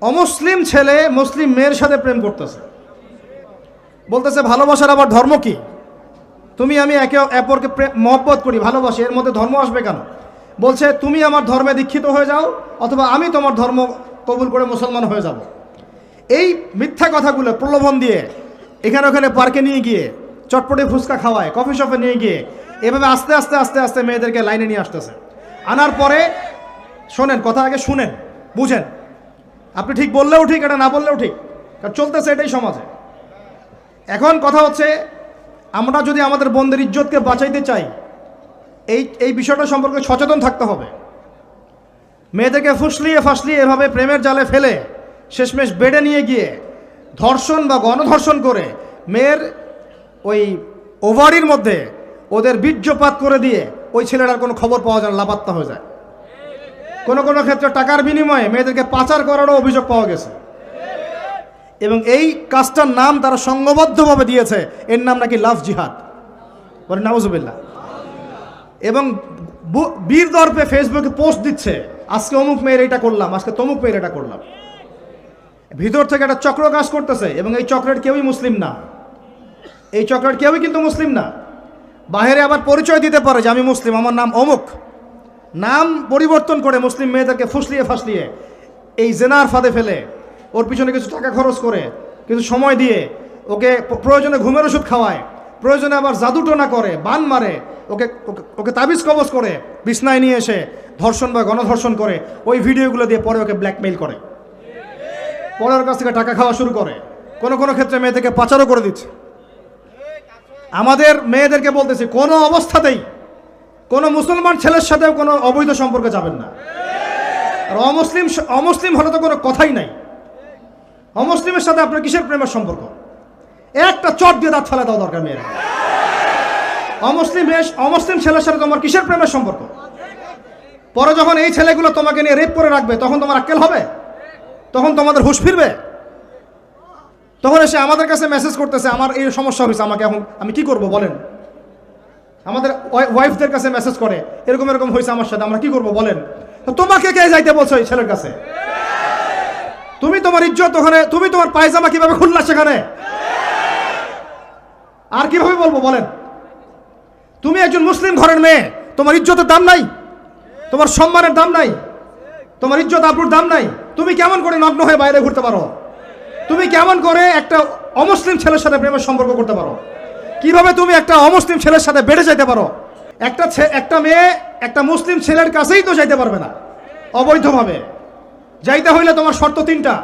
অমুসলিম ছেলে মুসলিম মেয়ের সাথে প্রেম করতেছে। বলতেছে, ভালোবাসার আবার ধর্ম কি? তুমি আমি একে অপরকে প্রে- মহব্বত করি, ভালোবাসি। এর মধ্যে ধর্ম আসবে কেন? বলছে, তুমি আমার ধর্মে দীক্ষিত হয়ে যাও, অথবা আমি তোমার ধর্ম কবুল করে মুসলমান হয়ে যাব। এই মিথ্যা কথাগুলো প্রলোভন দিয়ে এখানে ওখানে পার্কে নিয়ে গিয়ে চটপটে ফুচকা খাওয়ায়, কফি শপে নিয়ে গিয়ে এভাবে আস্তে আস্তে আস্তে আস্তে মেয়েদেরকে লাইনে নিয়ে আসতেছে। আনার পরে শোনেন, কথা আগে শুনেন, বুঝেন। আপনি ঠিক বললেও ঠিক, এটা না বললেও ঠিক। কারণ চলতেছে এটাই সমাজে। এখন কথা হচ্ছে, আমরা যদি আমাদের বোনদের ইজ্জতকে বাঁচাইতে চাই, এই এই বিষয়টা সম্পর্কে সচেতন থাকতে হবে। মেয়েদেরকে ফুসলিয়ে ফাসলিয়ে এভাবে প্রেমের জালে ফেলে শেষমেশ বেডে নিয়ে গিয়ে ধর্ষণ বা গণধর্ষণ করে মেয়ের ওই ওভারির মধ্যে ওদের বীর্যপাত করে দিয়ে ওই ছেলেটার কোনো খবর পাওয়া যায় লাপাত্তা হয়ে যায়। কোনো কোনো ক্ষেত্রে টাকার বিনিময়ে মেয়েদেরকে পাচার করারও অভিযোগ পাওয়া গেছে। এবং এই কাজটার নাম তারা সংঘবদ্ধভাবে দিয়েছে। এর নাম নাকি লাভ জিহাদ। বলে নাউজুবিল্লাহ। এবং বীর দর্পে ফেসবুকে পোস্ট দিচ্ছে, আজকে অমুক মেয়ের এটা করলাম, আজকে তমুক মেয়ের এটা করলাম। ভিতর থেকে একটা চক্র কাজ করতেছে, এবং এই চক্রের কেউই মুসলিম না। এই চক্রের কেউই কিন্তু মুসলিম না। বাইরে আবার পরিচয় দিতে পারে যে আমি মুসলিম, আমার নাম অমুক। নাম পরিবর্তন করে মুসলিম মেয়েদেরকে ফুসলিয়ে ফাসলিয়ে এই জেনার ফাঁদে ফেলে, ওর পিছনে কিছু টাকা খরচ করে, কিছু সময় দিয়ে ওকে প্রয়োজনে ঘুমের ওষুধ খাওয়ায়, প্রয়োজনে আবার জাদুটোনা করে, বান মারে ওকে, ওকে- তাবিজ কবজ করে, বিছনায় নিয়ে এসে ধর্ষণ বা গণধর্ষণ করে, ওই ভিডিওগুলো দিয়ে পরে ওকে ব্ল্যাকমেইল করে। পরে ওর কাছ থেকে টাকা খাওয়া শুরু করে। কোনো কোনো ক্ষেত্রে মেয়েদেরকে পাচারও করে দিচ্ছে। আমাদের মেয়েদেরকে বলতেছি, কোনো অবস্থাতেই কোনো মুসলমান ছেলের সাথেও কোনো অবৈধ সম্পর্কে যাবেন না। আর অমুসলিম অমুসলিম হলে তো কোনো কথাই নাই। অমুসলিমের সাথে আপনার কিসের প্রেমের সম্পর্ক? একটা চট দিয়ে দাঁত ফেলা দেওয়া দরকার মেয়েরা। অমুসলিম অমুসলিম ছেলের সাথে তোমার কিসের প্রেমের সম্পর্ক? পরে যখন এই ছেলেগুলো তোমাকে নিয়ে রেপ করে রাখবে, তখন তোমার আক্কেল হবে? তখন তোমাদের হুশ ফিরবে? তখন এসে আমাদের কাছে মেসেজ করতেছে, আমার এই সমস্যা হয়েছে, আমাকে এখন আমি কি করব বলেন? আমাদের ওয়াইফদের কাছে মেসেজ করে, এরকম এরকম হয়েছে আমার সাথে, আমরা কি করব বলেন? তোমাকে কে যাইতে বলছো এই ছেলের কাছে? তুমি তোমার ইজ্জত ওখানে, তুমি তোমার পায়জামা কীভাবে খুললা সেখানে? আর কীভাবে বলব বলেন? তুমি একজন মুসলিম ঘরের মেয়ে, তোমার ইজ্জতের দাম নাই, তোমার সম্মানের দাম নাই, তোমার ইজ্জত আবরুর দাম নাই, তুমি কেমন করে নগ্ন হয়ে বাইরে ঘুরতে পারো? তুমি কেমন করে একটা অমুসলিম ছেলের সাথে প্রেমের সম্পর্ক করতে পারো? কীভাবে তুমি একটা অমুসলিম ছেলের সাথে বেড়ে যেতে পারো? একটা একটা মেয়ে একটা মুসলিম ছেলের কাছেই তো যাইতে পারবে না। অবৈধভাবে। যাইতে হইলে তোমার শর্ত তিনটা।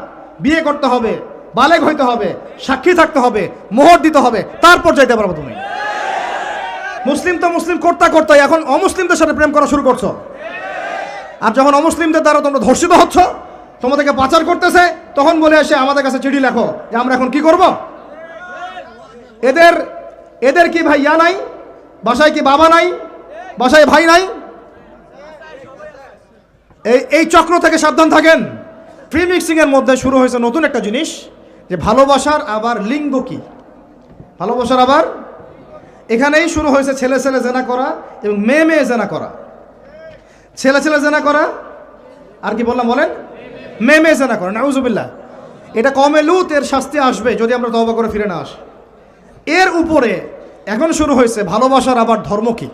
বিয়ে করতে হবে, বালেগ হইতে হবে, সাক্ষী থাকতে হবে, মোহর দিতে হবে, তারপর যাইতে পারব তুমি। মুসলিম তো মুসলিম কর্তা করতে এখন অমুসলিমদের সাথে প্রেম করা শুরু করছ। আর যখন অমুসলিমদের দ্বারা তোমরা ধর্ষিত হচ্ছ, তোমাদেরকে পাচার করতেছে, তখন বলে এসে আমাদের কাছে চিঠি লেখো, যে আমরা এখন কি করব? এদের এদের কি ভাই ইয়া নাই? বাসায় কি বাবা নাই? বাসায় ভাই নাই? এই এই চক্র থেকে সাবধান থাকেন। প্রি মিক্সিং এর মধ্যে শুরু হয়েছে নতুন একটা জিনিস, যে ভালোবাসার আবার লিঙ্গ কি? ভালোবাসার আবার? এখানেই শুরু হয়েছে ছেলে ছেলে জেনা করা এবং মেয়ে মেয়ে জেনা করা। ছেলে ছেলে জেনা করা? আর কি বললাম বলেন? মেয়ে মেয়ে জেনা করা, নাউজুবিল্লাহ। এটা কমে লুত, এর শাস্তি আসবে যদি আমরা তবা করে ফিরে না আসি। এর উপরে এখন শুরু হয়েছে ভালোবাসার আবার ধর্ম কি?